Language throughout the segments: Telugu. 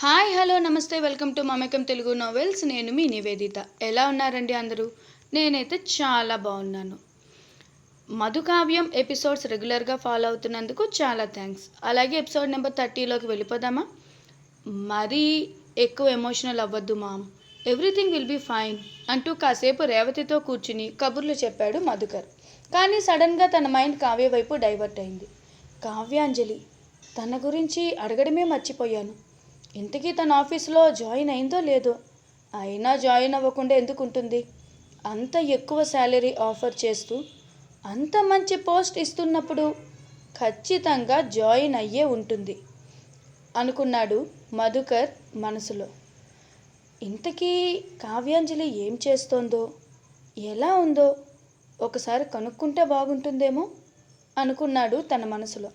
Hi hello namaste welcome to Mamakam Telugu novels నేను మీ నివేదిత. ఎలా ఉన్నారండి అందరూ? నేనైతే చాలా బాగున్నాను. మధుకావ్యం ఎపిసోడ్స్ రెగ్యులర్గా ఫాలో అవుతున్నందుకు చాలా థ్యాంక్స్ అలాగే ఎపిసోడ్ నెంబర్ థర్టీలోకి వెళ్ళిపోదామా? మరీ ఎక్కువ ఎమోషనల్ అవ్వద్దు mom. Everything will be fine అంటూ కాసేపు రేవతితో కూర్చుని కబుర్లు చెప్పాడు మధుకర్. కానీ సడన్గా తన మైండ్ కావ్య వైపు డైవర్ట్ అయింది. కావ్యాంజలి తన గురించి అడగడమే మర్చిపోయాను. ఇంతకీ తన ఆఫీస్లో జాయిన్ అయిందో లేదో? అయినా జాయిన్ అవ్వకుండా ఎందుకు ఉంటుంది అంత ఎక్కువ శాలరీ ఆఫర్ చేస్తూ అంత మంచి పోస్ట్ ఇస్తున్నప్పుడు ఖచ్చితంగా జాయిన్ అయ్యే ఉంటుంది అనుకున్నాడు మధుకర్ మనసులో. ఇంతకీ కావ్యాంజలి ఏం చేస్తోందో? ఎలా ఉందో? ఒకసారి కనుక్కుంటే బాగుంటుందేమో? అనుకున్నాడు తన మనసులో.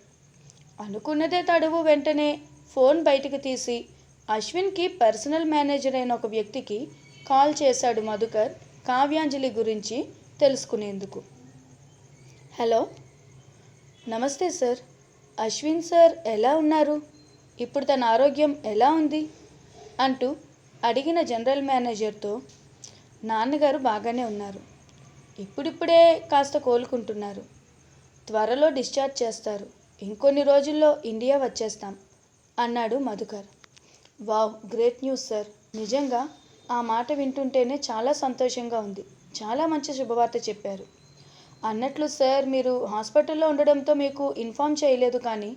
అనుకున్నదే తడువు వెంటనే ఫోన్ బయటకు తీసి అశ్విన్కి పర్సనల్ మేనేజర్ అయిన ఒక వ్యక్తికి కాల్ చేశాడు మధుకర్ కావ్యాంజలి గురించి తెలుసుకునేందుకు. హలో నమస్తే సార్. అశ్విన్ సార్ ఎలా ఉన్నారు? ఇప్పుడు తన ఆరోగ్యం ఎలా ఉంది? అంటూ అడిగిన జనరల్ మేనేజర్తో నాన్నగారు బాగానే ఉన్నారు. ఇప్పుడిప్పుడే కాస్త కోలుకుంటున్నారు. త్వరలో డిశ్చార్జ్ చేస్తారు. ఇంకొన్ని రోజుల్లో ఇండియా వచ్చేస్తాం అన్నాడు Madhukar. Wow great news sir. నిజంగా ఆ మాట వింటుంటేనే చాలా సంతోషంగా ఉంది. చాలా మంచి శుభవార్త చెప్పారు. అన్నట్లు సార్ మీరు హాస్పిటల్లో ఉండడంతో మీకు ఇన్ఫామ్ చేయలేదు కానీ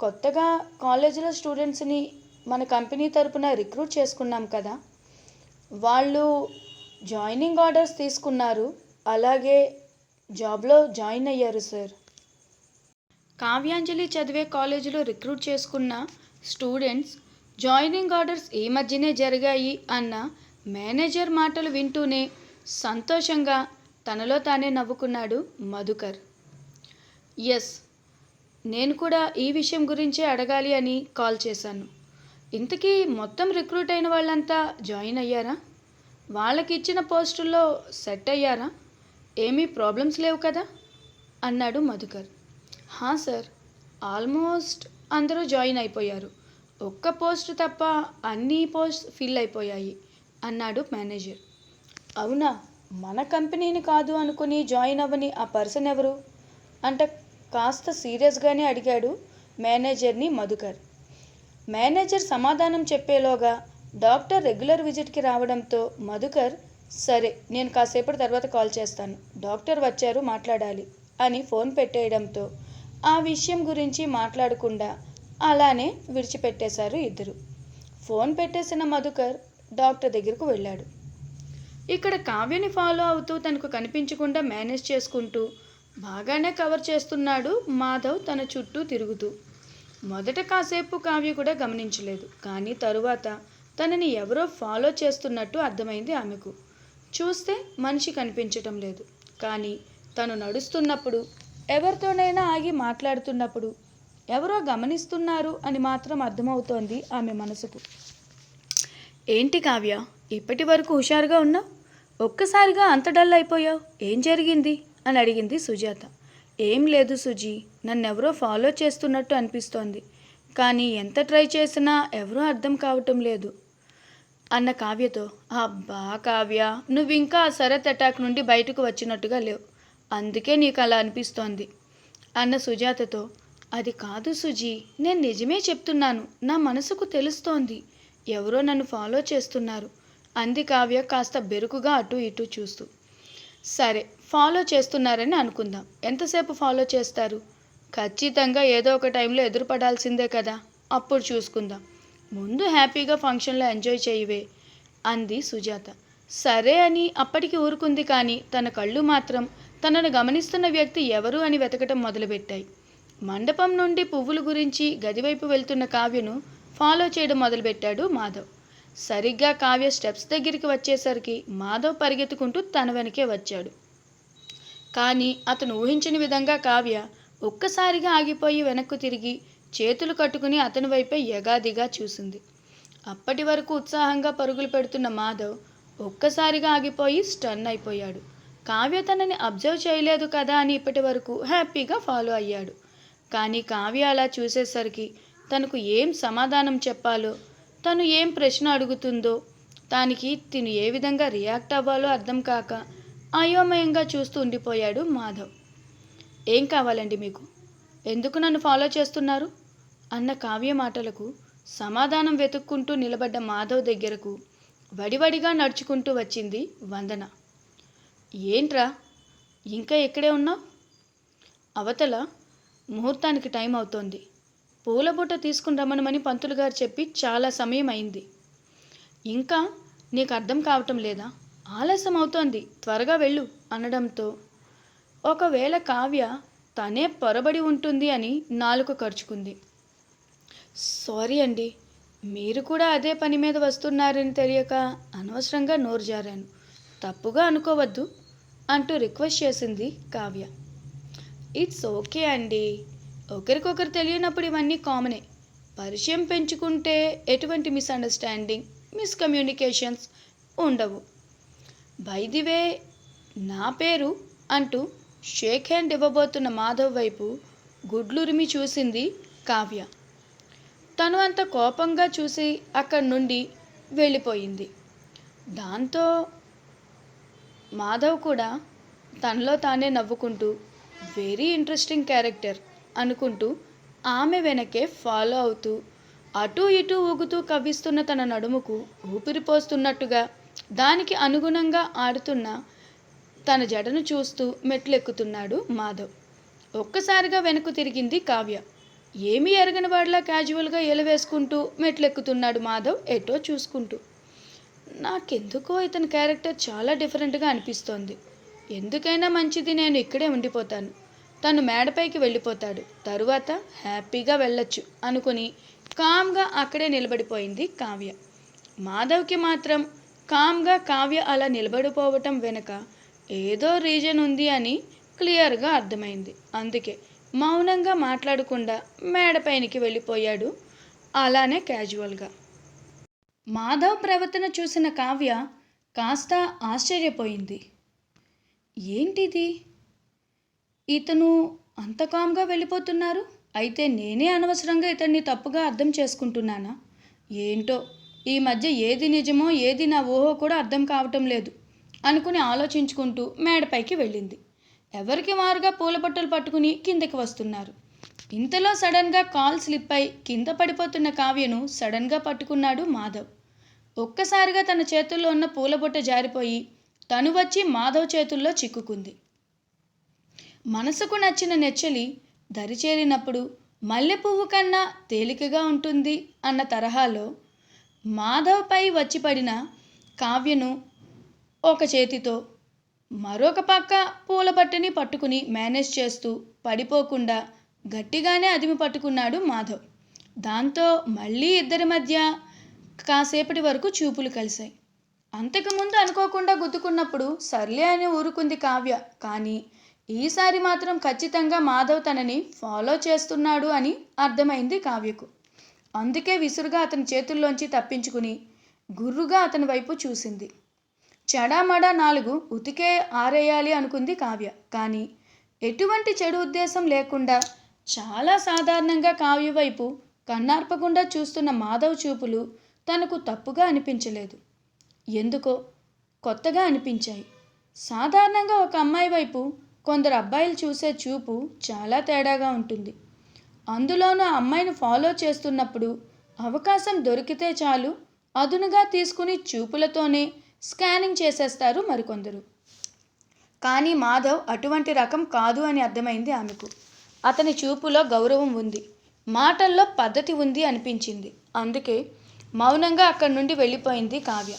కొత్తగా కాలేజీలో స్టూడెంట్స్ని మన కంపెనీ తరపున రిక్రూట్ చేసుకున్నాం కదా. వాళ్ళు జాయినింగ్ ఆర్డర్స్ తీసుకున్నారు. అలాగే జాబ్లో జాయిన్ అయ్యారు సార్. కావ్యాంజలి చదివే కాలేజీలో రిక్రూట్ చేసుకున్న స్టూడెంట్స్ జాయినింగ్ ఆర్డర్స్ ఈ మధ్యనే జరిగాయి అన్న మేనేజర్ మాటలు వింటూనే సంతోషంగా తనలో తానే నవ్వుకున్నాడు మధుకర్. ఎస్ నేను కూడా ఈ విషయం గురించే అడగాలి అని కాల్ చేశాను. ఇంతకీ మొత్తం రిక్రూట్ అయిన వాళ్ళంతా జాయిన్ అయ్యారా? వాళ్ళకి ఇచ్చిన పోస్టుల్లో సెట్ అయ్యారా? ఏమీ ప్రాబ్లమ్స్ లేవు కదా? అన్నాడు మధుకర్. హా సార్ ఆల్మోస్ట్ అందరూ జాయిన్ అయిపోయారు. ఒక్క పోస్ట్ తప్ప అన్ని పోస్ట్ ఫిల్ అయిపోయాయి అన్నాడు మేనేజర్. అవునా? మన కంపెనీని కాదు అనుకుని జాయిన్ అవ్వని ఆ పర్సన్ ఎవరు? అంటే కాస్త సీరియస్గానే అడిగాడు మేనేజర్ని మధుకర్. మేనేజర్ సమాధానం చెప్పేలోగా డాక్టర్ రెగ్యులర్ విజిట్కి రావడంతో మధుకర్ సరే నేను కాసేపటి తర్వాత కాల్ చేస్తాను డాక్టర్ వచ్చారు మాట్లాడాలి అని ఫోన్ పెట్టేయడంతో ఆ విషయం గురించి మాట్లాడకుండా అలానే విడిచిపెట్టేశారు ఇద్దరు. ఫోన్ పెట్టేసిన మధుకర్ డాక్టర్ దగ్గరకు వెళ్ళాడు. ఇక్కడ కావ్యని ఫాలో అవుతూ తనకు కనిపించకుండా మేనేజ్ చేసుకుంటూ బాగానే కవర్ చేస్తున్నాడు మాధవ్ తన చుట్టూ తిరుగుతూ. మొదట కాసేపు కావ్య కూడా గమనించలేదు. కానీ తరువాత తనని ఎవరో ఫాలో చేస్తున్నట్టు అర్థమైంది ఆమెకు. చూస్తే మనిషి కనిపించటం లేదు. కానీ తను నడుస్తున్నప్పుడు ఎవరితోనైనా ఆగి మాట్లాడుతున్నప్పుడు ఎవరో గమనిస్తున్నారు అని మాత్రం అర్థమవుతోంది ఆమె మనసుకు. ఏంటి కావ్య ఇప్పటి వరకు హుషారుగా ఉన్నావు? ఒక్కసారిగా అంత డల్ అయిపోయావు? ఏం జరిగింది? అని అడిగింది సుజాత. ఏం లేదు సుజీ నన్నెవరో ఫాలో చేస్తున్నట్టు అనిపిస్తోంది. కానీ ఎంత ట్రై చేసినా ఎవరూ అర్థం కావటం లేదు. అన్న కావ్యతో అబ్బా కావ్య నువ్వు ఇంకా ఆ శరత్ అటాక్ నుండి బయటకు వచ్చినట్టుగా లేవు. అందుకే నీకు అలా అనిపిస్తోంది. అన్న సుజాతతో అది కాదు సుజీ నేను నిజమే చెప్తున్నాను నా మనసుకు తెలుస్తోంది. ఎవరో నన్ను ఫాలో చేస్తున్నారు. అంది కావ్య కాస్త బెరుకుగా అటు ఇటు చూస్తూ. సరే ఫాలో చేస్తున్నారని అనుకుందాం. ఎంతసేపు ఫాలో చేస్తారు? ఖచ్చితంగా ఏదో ఒక టైంలో ఎదురుపడాల్సిందే కదా. అప్పుడు చూసుకుందాం. ముందు హ్యాపీగా ఫంక్షన్లో ఎంజాయ్ చేయవే అంది సుజాత. సరే అని అప్పటికి ఊరుకుంది కానీ తన కళ్ళు మాత్రం తనను గమనిస్తున్న వ్యక్తి ఎవరు అని వెతకటం మొదలుపెట్టాయి. మండపం నుండి పువ్వుల గురించి గదివైపు వెళ్తున్న కావ్యను ఫాలో చేయడం మొదలుపెట్టాడు మాధవ్. సరిగ్గా కావ్య స్టెప్స్ దగ్గరికి వచ్చేసరికి మాధవ్ పరిగెత్తుకుంటూ తన వెనకే వచ్చాడు. కానీ అతను ఊహించని విధంగా కావ్య ఒక్కసారిగా ఆగిపోయి వెనక్కు తిరిగి చేతులు కట్టుకుని అతని వైపే యగాదిగా చూసింది. అప్పటి వరకు ఉత్సాహంగా పరుగులు పెడుతున్న మాధవ్ ఒక్కసారిగా ఆగిపోయి స్టన్ అయిపోయాడు. కావ్య తనని అబ్జర్వ్ చేయలేదు కదా అని ఇప్పటి వరకు హ్యాపీగా ఫాలో అయ్యాడు. కానీ కావ్య అలా చూసేసరికి తనకు ఏం సమాధానం చెప్పాలో తను ఏం ప్రశ్న అడుగుతుందో దానికి తిను ఏ విధంగా రియాక్ట్ అవ్వాలో అర్థం కాక అయోమయంగా చూస్తూ ఉండిపోయాడు మాధవ్. ఏం కావాలండి మీకు? ఎందుకు నన్ను ఫాలో చేస్తున్నారు? అన్న కావ్య మాటలకు సమాధానం వెతుక్కుంటూ నిలబడ్డ మాధవ్ దగ్గరకు వడివడిగా నడుచుకుంటూ వచ్చింది వందన. ఏంట్రా? ఇంకా ఎక్కడే ఉన్నావు? అవతల ముహూర్తానికి టైం అవుతోంది. పూలబుట్ట తీసుకుని రమ్మనమని పంతులు గారు చెప్పి చాలా సమయం అయింది. ఇంకా నీకు అర్థం కావటం లేదా? ఆలస్యం అవుతోంది. త్వరగా వెళ్ళు అనడంతో. ఒకవేళ కావ్య తనే పొరబడి ఉంటుంది అని నాలుక ఖర్చుకుంది సారీ అండి మీరు కూడా అదే పని మీద వస్తున్నారని తెలియక అనవసరంగా నోరు జారాను. తప్పుగా అనుకోవద్దు అంటూ రిక్వెస్ట్ చేసింది కావ్య. ఇట్స్ ఓకే అండి. ఒకరికొకరు తెలియనప్పుడు ఇవన్నీ కామనే. పరిచయం పెంచుకుంటే ఎటువంటి మిస్అండర్స్టాండింగ్ మిస్కమ్యూనికేషన్స్ ఉండవు. వే నా పేరు అంటూ షేక్ హ్యాండ్ ఇవ్వబోతున్న మాధవ్ వైపు గుడ్లురిమి చూసింది కావ్య. తను అంత కోపంగా చూసి అక్కడి నుండి వెళ్ళిపోయింది. దాంతో మాధవ్ కూడా తనలో తానే నవ్వుకుంటూ వెరీ ఇంట్రెస్టింగ్ క్యారెక్టర్ అనుకుంటూ ఆమె వెనకే ఫాలో అవుతూ అటూ ఇటూ ఊగుతూ కవ్విస్తున్న తన నడుముకు ఊపిరిపోస్తున్నట్టుగా దానికి అనుగుణంగా ఆడుతున్న తన జడను చూస్తూ మెట్లెక్కుతున్నాడు మాధవ్. ఒక్కసారిగా వెనక్కు తిరిగింది కావ్య. ఏమీ ఎరగని వాడిలా క్యాజువల్గా ఎలవేసుకుంటూ మెట్లెక్కుతున్నాడు మాధవ్ ఎటో చూసుకుంటూ. నాకెందుకో ఇతని క్యారెక్టర్ చాలా డిఫరెంట్గా అనిపిస్తోంది. ఎందుకైనా మంచిది నేను ఇక్కడే ఉండిపోతాను. తను మేడపైకి వెళ్ళిపోతాడు. తరువాత హ్యాపీగా వెళ్ళొచ్చు అనుకుని కామ్గా అక్కడే నిలబడిపోయింది కావ్య. మాధవ్కి మాత్రం కామ్గా కావ్య అలా నిలబడిపోవటం వెనుక ఏదో రీజన్ ఉంది అని క్లియర్గా అర్థమైంది. అందుకే మౌనంగా మాట్లాడకుండా మేడపైనికి వెళ్ళిపోయాడు అలానే క్యాజువల్గా. మాధవ్ ప్రవర్తన చూసిన కావ్య కాస్త ఆశ్చర్యపోయింది. ఏంటిది? ఇతను అంత కామ్గా వెళ్ళిపోతున్నారు. అయితే నేనే అనవసరంగా ఇతన్ని తప్పుగా అర్థం చేసుకుంటున్నానా? ఏంటో ఈ మధ్య ఏది నిజమో ఏది నా ఊహో కూడా అర్థం కావటం లేదు అనుకుని ఆలోచించుకుంటూ మేడపైకి వెళ్ళింది. ఎవరికి వారుగా పూల బట్టలు పట్టుకుని కిందకి వస్తున్నారు? ఇంతలో సడన్గా కాల్ స్లిప్ అయి కింద పడిపోతున్న కావ్యను సడన్గా పట్టుకున్నాడు మాధవ్. ఒక్కసారిగా తన చేతుల్లో ఉన్న పూలబొట్ట జారిపోయి తను వచ్చి మాధవ్ చేతుల్లో చిక్కుకుంది. మనసుకు నచ్చిన నెచ్చలి దరిచేరినప్పుడు మల్లె పువ్వు కన్నా తేలికగా ఉంటుంది అన్న తరహాలో మాధవ్పై వచ్చి పడిన కావ్యను ఒక చేతితో మరొక పక్క పూల బట్టని పట్టుకుని మేనేజ్ చేస్తూ పడిపోకుండా గట్టిగానే అదిమి పట్టుకున్నాడు మాధవ్. దాంతో మళ్ళీ ఇద్దరి మధ్య కాసేపటి వరకు చూపులు కలిశాయి. అంతకుముందు అనుకోకుండా గుద్దుకున్నప్పుడు సర్లే అని ఊరుకుంది కావ్య. కానీ ఈసారి మాత్రం ఖచ్చితంగా మాధవ్ తనని ఫాలో చేస్తున్నాడు అని అర్థమైంది కావ్యకు. అందుకే విసురుగా అతని చేతుల్లోంచి తప్పించుకుని గుర్రుగా అతని వైపు చూసింది. చెడామడా నాలుగు ఉతికే ఆరేయాలి అనుకుంది కావ్య. కానీ ఎటువంటి చెడు ఉద్దేశం లేకుండా చాలా సాధారణంగా కావ్య వైపు కన్నార్పకుండా చూస్తున్న మాధవ్ చూపులు తనకు తప్పుగా అనిపించలేదు. ఎందుకో కొత్తగా అనిపించాయి. సాధారణంగా ఒక అమ్మాయి వైపు కొందరు అబ్బాయిలు చూసే చూపు చాలా తేడాగా ఉంటుంది. అందులోనూ ఆ అమ్మాయిని ఫాలో చేస్తున్నప్పుడు అవకాశం దొరికితే చాలు అదునుగా తీసుకుని చూపులతోనే స్కానింగ్ చేసేస్తారు మరికొందరు. కానీ మాధవ్ అటువంటి రకం కాదు అని అర్థమైంది ఆమెకు. అతని చూపులో గౌరవం ఉంది. మాటల్లో పద్ధతి ఉంది అనిపించింది. అందుకే మౌనంగా అక్కడి నుండి వెళ్ళిపోయింది కావ్య.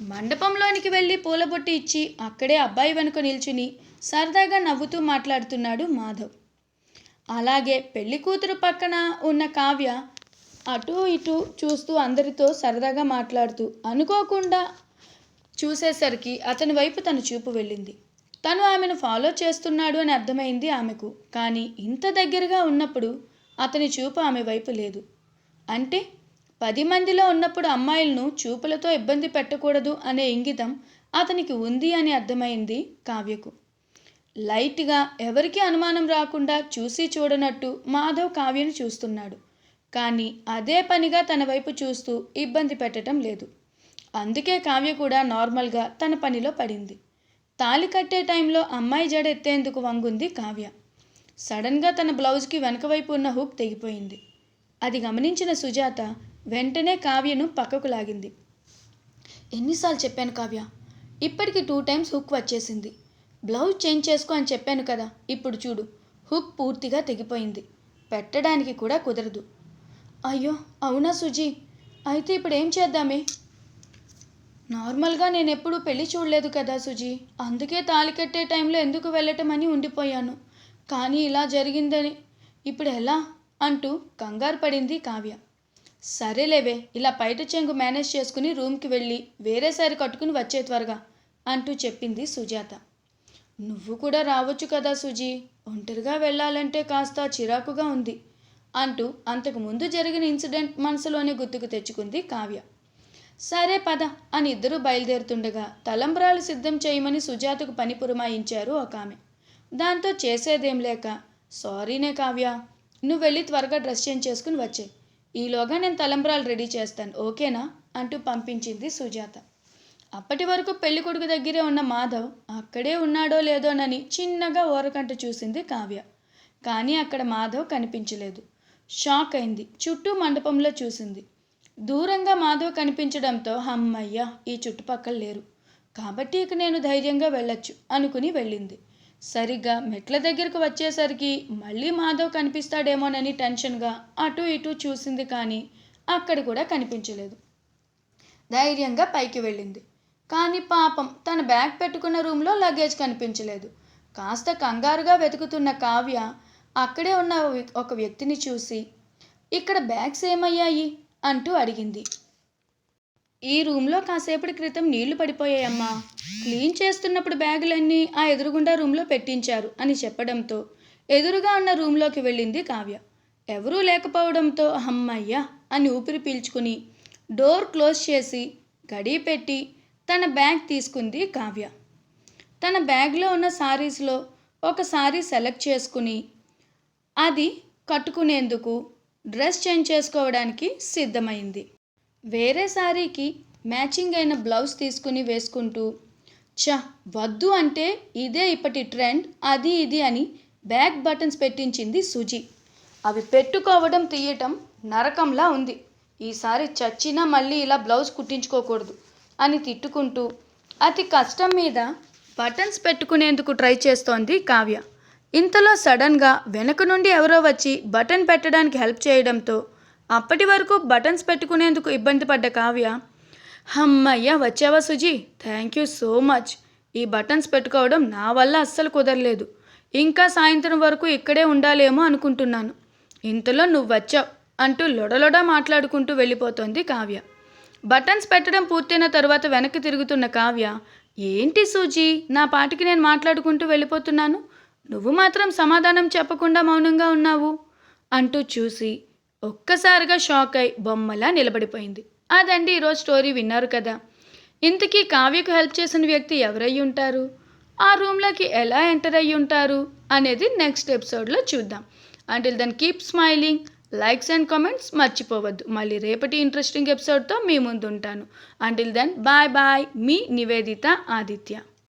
మండపంలోనికి వెళ్ళి పూలబొట్టి ఇచ్చి అక్కడే అబ్బాయి వెనుక నిల్చుని సరదాగా నవ్వుతూ మాట్లాడుతున్నాడు మాధవ్. అలాగే పెళ్ళి కూతురు పక్కన ఉన్న కావ్య అటు ఇటు చూస్తూ అందరితో సరదాగా మాట్లాడుతూ అనుకోకుండా చూసేసరికి అతని వైపు తన చూపు వెళ్ళింది. తను ఆమెను ఫాలో చేస్తున్నాడు అని అర్థమైంది ఆమెకు. కానీ ఇంత దగ్గరగా ఉన్నప్పుడు అతని చూపు ఆమె వైపు లేదు. అంటే పది మందిలో ఉన్నప్పుడు అమ్మాయిలను చూపులతో ఇబ్బంది పెట్టకూడదు అనే ఇంగితం అతనికి ఉంది అని అర్థమైంది కావ్యకు. లైట్గా ఎవరికీ అనుమానం రాకుండా చూసి చూడనట్టు మాధవ్ కావ్యను చూస్తున్నాడు. కానీ అదే పనిగా తన వైపు చూస్తూ ఇబ్బంది పెట్టడం లేదు. అందుకే కావ్య కూడా నార్మల్గా తన పనిలో పడింది. తాళి కట్టే టైంలో అమ్మాయి జడ ఎత్తేందుకు వంగుంది కావ్య. సడన్గా తన బ్లౌజ్కి వెనక వైపు ఉన్న హుక్ తెగిపోయింది. అది గమనించిన సుజాత వెంటనే కావ్యను పక్కకు లాగింది. ఎన్నిసార్లు చెప్పాను కావ్య? ఇప్పటికి టూ టైమ్స్ హుక్ వచ్చేసింది. బ్లౌజ్ చేంజ్ చేసుకో అని చెప్పాను కదా ఇప్పుడు చూడు. హుక్ పూర్తిగా తెగిపోయింది. పెట్టడానికి కూడా కుదరదు. అయ్యో అవునా సుజీ? అయితే ఇప్పుడు ఏం చేద్దామే? నార్మల్గా నేను ఎప్పుడూ పెళ్ళి చూడలేదు కదా సుజీ. అందుకే తాళి కట్టే టైంలో ఎందుకు వెళ్ళటం అని ఉండిపోయాను. కానీ ఇలా జరిగిందని. ఇప్పుడు ఎలా? అంటూ కంగారు పడింది కావ్య. సరేలేవే ఇలా బయట చెంగు మేనేజ్ చేసుకుని రూమ్కి వెళ్ళి వేరే సారి కట్టుకుని వచ్చే త్వరగా అంటూ చెప్పింది సుజాత. నువ్వు కూడా రావచ్చు కదా సుజీ ఒంటరిగా వెళ్ళాలంటే కాస్త చిరాకుగా ఉంది అంటూ అంతకు ముందు జరిగిన ఇన్సిడెంట్ మనసులోనే గుర్తుకు తెచ్చుకుంది కావ్య. సరే పద అని ఇద్దరూ బయలుదేరుతుండగా తలంబ్రాలు సిద్ధం చేయమని సుజాతకు పని పురమాయించారు ఒక ఆమె. దాంతో చేసేదేం లేక సారీనే కావ్య నువ్వు వెళ్ళి త్వరగా డ్రెస్ చేంజ్ చేసుకుని వచ్చాయి. ఈలోగా నేను తలంబ్రాలు రెడీ చేస్తాను ఓకేనా? అంటూ పంపించింది సుజాత. అప్పటి వరకు పెళ్ళి కొడుకు దగ్గరే ఉన్న మాధవ్ అక్కడే ఉన్నాడో లేదోనని చిన్నగా ఓరకంట చూసింది కావ్య. కానీ అక్కడ మాధవ్ కనిపించలేదు. షాక్ అయింది. చుట్టూ మండపంలో చూసింది. దూరంగా మాధవ్ కనిపించడంతో హమ్మయ్య ఈ చుట్టుపక్కల లేరు. కాబట్టి ఇక నేను ధైర్యంగా వెళ్ళొచ్చు అనుకుని వెళ్ళింది. సరిగ్గా మెట్ల దగ్గరకు వచ్చేసరికి మళ్ళీ మాధవ్ కనిపిస్తాడేమోనని టెన్షన్గా అటు ఇటు చూసింది కానీ అక్కడ కూడా కనిపించలేదు. ధైర్యంగా పైకి వెళ్ళింది. కానీ పాపం తన బ్యాగ్ పెట్టుకున్న రూమ్లో లగేజ్ కనిపించలేదు. కాస్త కంగారుగా వెతుకుతున్న కావ్య అక్కడే ఉన్న ఒక వ్యక్తిని చూసి ఇక్కడ బ్యాగ్స్ ఏమయ్యాయి? అంటూ అడిగింది. ఈ రూమ్లో కాసేపటి క్రితం నీళ్ళు పడిపోయాయమ్మా. క్లీన్ చేస్తున్నప్పుడు బ్యాగులన్నీ ఆ ఎదురుగుండా రూమ్లో పెట్టించారు అని చెప్పడంతో ఎదురుగా ఉన్న రూమ్లోకి వెళ్ళింది కావ్య. ఎవరూ లేకపోవడంతో అమ్మయ్యా అని ఊపిరి పీల్చుకుని డోర్ క్లోజ్ చేసి గడి పెట్టి తన బ్యాగ్ తీసుకుంది కావ్య. తన బ్యాగ్లో ఉన్న సారీస్లో ఒక శారీ సెలెక్ట్ చేసుకుని అది కట్టుకునేందుకు డ్రెస్ చేంజ్ చేసుకోవడానికి సిద్ధమైంది. వేరే సారీకి మ్యాచింగ్ అయిన బ్లౌజ్ తీసుకుని వేసుకుంటూ చ వద్దు అంటే ఇదే ఇప్పటి ట్రెండ్ అది ఇది అని బ్యాక్ బటన్స్ పెట్టించింది సుజి. అవి పెట్టుకోవడం తీయటం నరకంలా ఉంది. ఈసారి చచ్చినా మళ్ళీ ఇలా బ్లౌజ్ కుట్టించుకోకూడదు అని తిట్టుకుంటూ అతి కష్టం మీద బటన్స్ పెట్టుకునేందుకు ట్రై చేస్తోంది కావ్య. ఇంతలో సడన్గా వెనక నుండి ఎవరో వచ్చి బటన్ పెట్టడానికి హెల్ప్ చేయడంతో అప్పటి వరకు బటన్స్ పెట్టుకునేందుకు ఇబ్బంది పడ్డ కావ్య హమ్మయ్య వచ్చావా Suji? Thank you so much. ఈ బటన్స్ పెట్టుకోవడం నా వల్ల అస్సలు కుదరలేదు. ఇంకా సాయంత్రం వరకు ఇక్కడే ఉండాలేమో అనుకుంటున్నాను. ఇంతలో నువ్వు వచ్చావు అంటూ లొడలొడ మాట్లాడుకుంటూ వెళ్ళిపోతోంది కావ్య. బటన్స్ పెట్టడం పూర్తయిన తర్వాత వెనక్కి తిరుగుతున్న కావ్య ఏంటి సూజీ? నా పాటికి నేను మాట్లాడుకుంటూ వెళ్ళిపోతున్నాను? నువ్వు మాత్రం సమాధానం చెప్పకుండా మౌనంగా ఉన్నావు? అంటూ చూసి ఒక్కసారిగా షాక్ అయి బొమ్మలా నిలబడిపోయింది. అదండి ఈరోజు స్టోరీ విన్నారు కదా. ఇంతకీ కావ్యకు హెల్ప్ చేసిన వ్యక్తి ఎవరై ఉంటారు? ఆ రూమ్లోకి ఎలా ఎంటర్ అయ్యి ఉంటారు? అనేది నెక్స్ట్ ఎపిసోడ్లో చూద్దాం. Until then keep smiling likes and comments మర్చిపోవద్దు. మళ్ళీ రేపటి ఇంట్రెస్టింగ్ ఎపిసోడ్తో మీ ముందు ఉంటాను అంటిల్ దెన్ బాయ్ బాయ్ మీ నివేదిత ఆదిత్య.